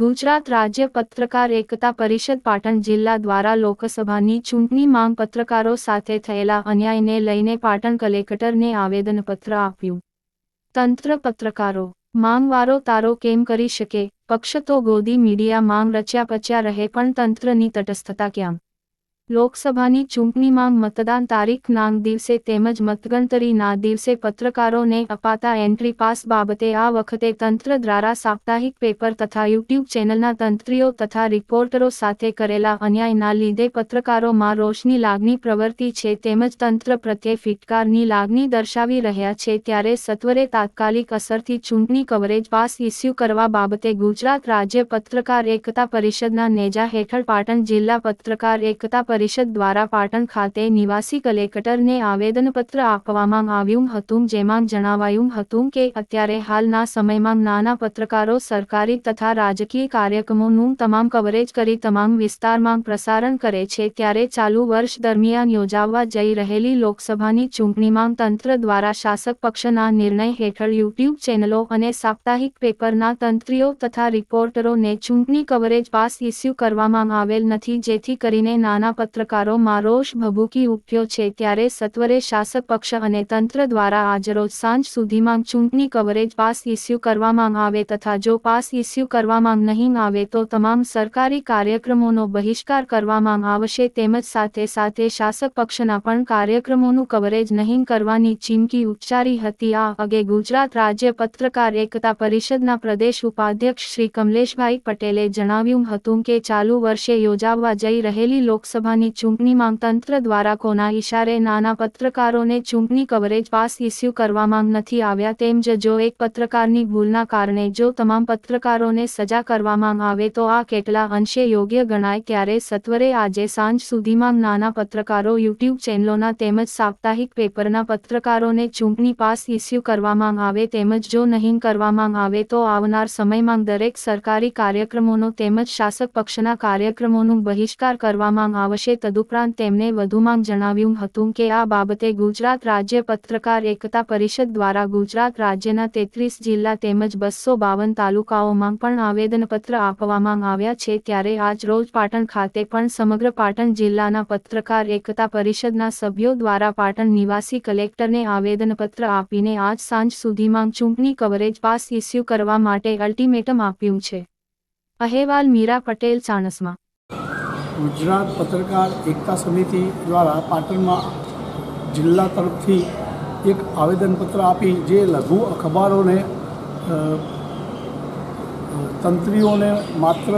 ગુજરાત રાજ્ય પત્રકાર એકતા પરિષદ પાટણ જિલ્લા દ્વારા લોકસભાની ચૂંટણી માંગ પત્રકારો સાથે થયેલા અન્યાયને લઈને પાટણ કલેક્ટરને આવેદનપત્ર આપ્યું. તંત્ર પત્રકારો, માંગવારો તારો કેમ કરી શકે? પક્ષ તો ગોદી મીડિયા માંગ રચ્યા પચ્યા રહે પણ તંત્રની તટસ્થતા ક્યાં? લોકસભાની ચૂંટણીમાં મતદાન તારીખના દિવસે તેમજ મતગણતરીના દિવસે પત્રકારોને અપાતા એન્ટ્રી પાસ બાબતે આ વખતે તંત્ર દ્વારા સાપ્તાહિક પેપર તથા યુટ્યુબ ચેનલના તંત્રીઓ તથા રિપોર્ટરો સાથે કરેલા અન્યાયના લીધે પત્રકારોમાં રોષની લાગણી પ્રવર્તી છે તેમજ તંત્ર પ્રત્યે ફિટકારની લાગણી દર્શાવી રહ્યા છે ત્યારે સત્વરે તાત્કાલિક અસરથી ચૂંટણી કવરેજ પાસ ઇસ્યુ કરવા બાબતે ગુજરાત રાજ્ય પત્રકાર એકતા પરિષદના નેજા હેઠળ પાટણ જિલ્લા પત્રકાર એકતા પરિષદ દ્વારા પાટણ ખાતે નિવાસી કલેક્ટરને આવેદનપત્ર આપવામાં આવ્યું હતું, જેમાં જણાવાયું હતું કે અત્યારે હાલના સમયમાં નાના પત્રકારો સરકારી તથા રાજકીય કાર્યક્રમોનું તમામ કવરેજ કરી તમામ વિસ્તારમાં પ્રસારણ કરે છે, ત્યારે ચાલુ વર્ષ દરમિયાન યોજાવા જઈ રહેલી લોકસભાની ચૂંટણીમાં તંત્ર દ્વારા શાસક પક્ષના નિર્ણય હેઠળ યુટ્યુબ ચેનલો અને સાપ્તાહિક પેપરના તંત્રીઓ તથા રિપોર્ટરોને ચૂંટણી કવરેજ પાસ ઇસ્યુ કરવામાં આવેલ નથી, જેથી કરીને નાના પત્રકારોમાં રોષ ભભૂકી ઉઠ્યો છે ત્યારે સત્વરે શાસક પક્ષ અને તંત્ર દ્વારા આજરોજ સાંજ સુધીમાં ચૂંટણી કવરેજ પાસ ઇસ્યુ કરવામાં આવે તથા જો પાસ ઇસ્યુ કરવામાં નહીં આવે તો તમામ સરકારી કાર્યક્રમોનો બહિષ્કાર કરવામાં આવશે તેમજ સાથે સાથે શાસક પક્ષના પણ કાર્યક્રમોનું કવરેજ નહીં કરવાની ચીમકી ઉચ્ચારી હતી. આ અગે ગુજરાત રાજ્ય પત્રકાર એકતા પરિષદના પ્રદેશ ઉપાધ્યક્ષ શ્રી કમલેશભાઈ પટેલે જણાવ્યું હતું કે ચાલુ વર્ષે યોજાવા જઈ રહેલી લોકસભાની ચૂંટણીમાં તંત્ર દ્વારા કોના ઇશારે નાના પત્રકારોને ચૂંટણી કવરેજ પાસ ઇસ્યુ કરવામાં નથી આવ્યા તેમ જ જો એક પત્રકારની ભૂલના કારણે જો તમામ પત્રકારોને સજા કરવામાં આવે તો આ કેટલા અંશે યોગ્ય ગણાય ત્યારે સત્વરે આજે સાંજ સુધીમાં નાના પત્રકારો યુટ્યુબ ચેનલોના તેમજ સાપ્તાહિક પેપરના પત્રકારોને ચૂંટણી પાસ ઇસ્યુ કરવામાં આવે તેમજ જો નહીં કરવામાં આવે તો આવનાર સમયમાં દરેક સરકારી કાર્યક્રમોનો તેમજ શાસક પક્ષના કાર્યક્રમોનું બહિષ્કાર કરવામાં આવશે. તદુપરાંત તેમણે વધુમાં જણાવ્યું હતું કે આ બાબતે ગુજરાત રાજ્ય પત્રકાર એકતા પરિષદ દ્વારા ગુજરાત રાજ્યના તેત્રીસ જિલ્લા તેમજ બસો બાવન તાલુકાઓમાં પણ આવેદનપત્ર આપવામાં આવ્યા છે ત્યારે આજ રોજ પાટણ ખાતે પણ સમગ્ર પાટણ જિલ્લાના પત્રકાર એકતા પરિષદના સભ્યો દ્વારા પાટણ નિવાસી કલેક્ટરને આવેદનપત્ર આપીને આજ સાંજ સુધીમાં ચૂંટણી કવરેજ પાસ ઇસ્યુ કરવા માટે અલ્ટિમેટમ આપ્યું છે. અહેવાલ મીરા પટેલ, ચાણસમા. ગુજરાત પત્રકાર એકતા સમિતિ દ્વારા પાટણમાં જિલ્લા તરફથી એક આવેદનપત્ર આપી, જે લઘુ અખબારોને તંત્રીઓને માત્ર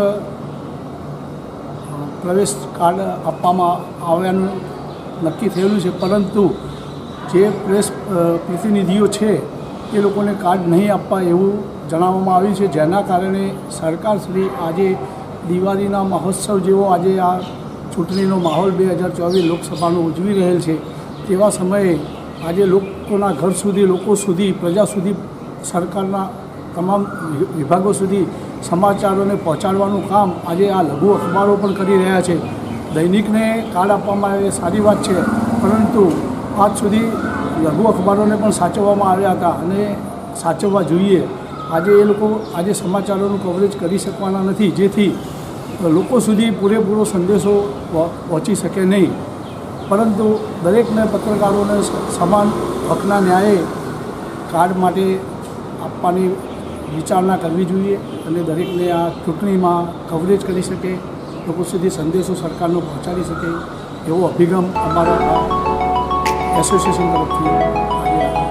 પ્રવેશ કાર્ડ આપવામાં આવ્યાનું નક્કી થયેલું છે, પરંતુ જે પ્રેસ પ્રતિનિધિઓ છે, એ લોકોને કાર્ડ નહીં આપવા એવું જણાવવામાં આવ્યું છે, જેના કારણે સરકારશ્રી આજે દિવાળીના મહોત્સવ જેવો આજે આ ચૂંટણીનો માહોલ બે હજાર ચોવીસ લોકસભાનો ઉજવી રહેલ છે. તેવા સમયે આજે લોકોના ઘર સુધી, લોકો સુધી, પ્રજા સુધી, સરકારના તમામ વિભાગો સુધી સમાચારોને પહોંચાડવાનું કામ આજે આ લઘુ અખબારો પણ કરી રહ્યા છે. દૈનિકને કાર્ડ આપવામાં આવે સારી વાત છે, પરંતુ આજ સુધી લઘુ અખબારોને પણ સાચવવામાં આવ્યા હતા અને સાચવવા જોઈએ. આજે એ લોકો, આજે સમાચારોનું કવરેજ કરી શકવાના નથી. જેથી લોકો સુધી પૂરેપૂરો સંદેશો પહોંચી શકે નહીં. પરંતુ દરેકને પત્રકારોને સમાન હકના ન્યાયે કાર્ડ માટે આપવાની વિચારણા કરવી જોઈએ અને દરેકને આ ચૂંટણીમાં કવરેજ કરી શકે, લોકો સુધી સંદેશો સરકારનો પહોંચાડી શકે એવો અભિગમ અમારા એસોસિએશન તરફથી આજે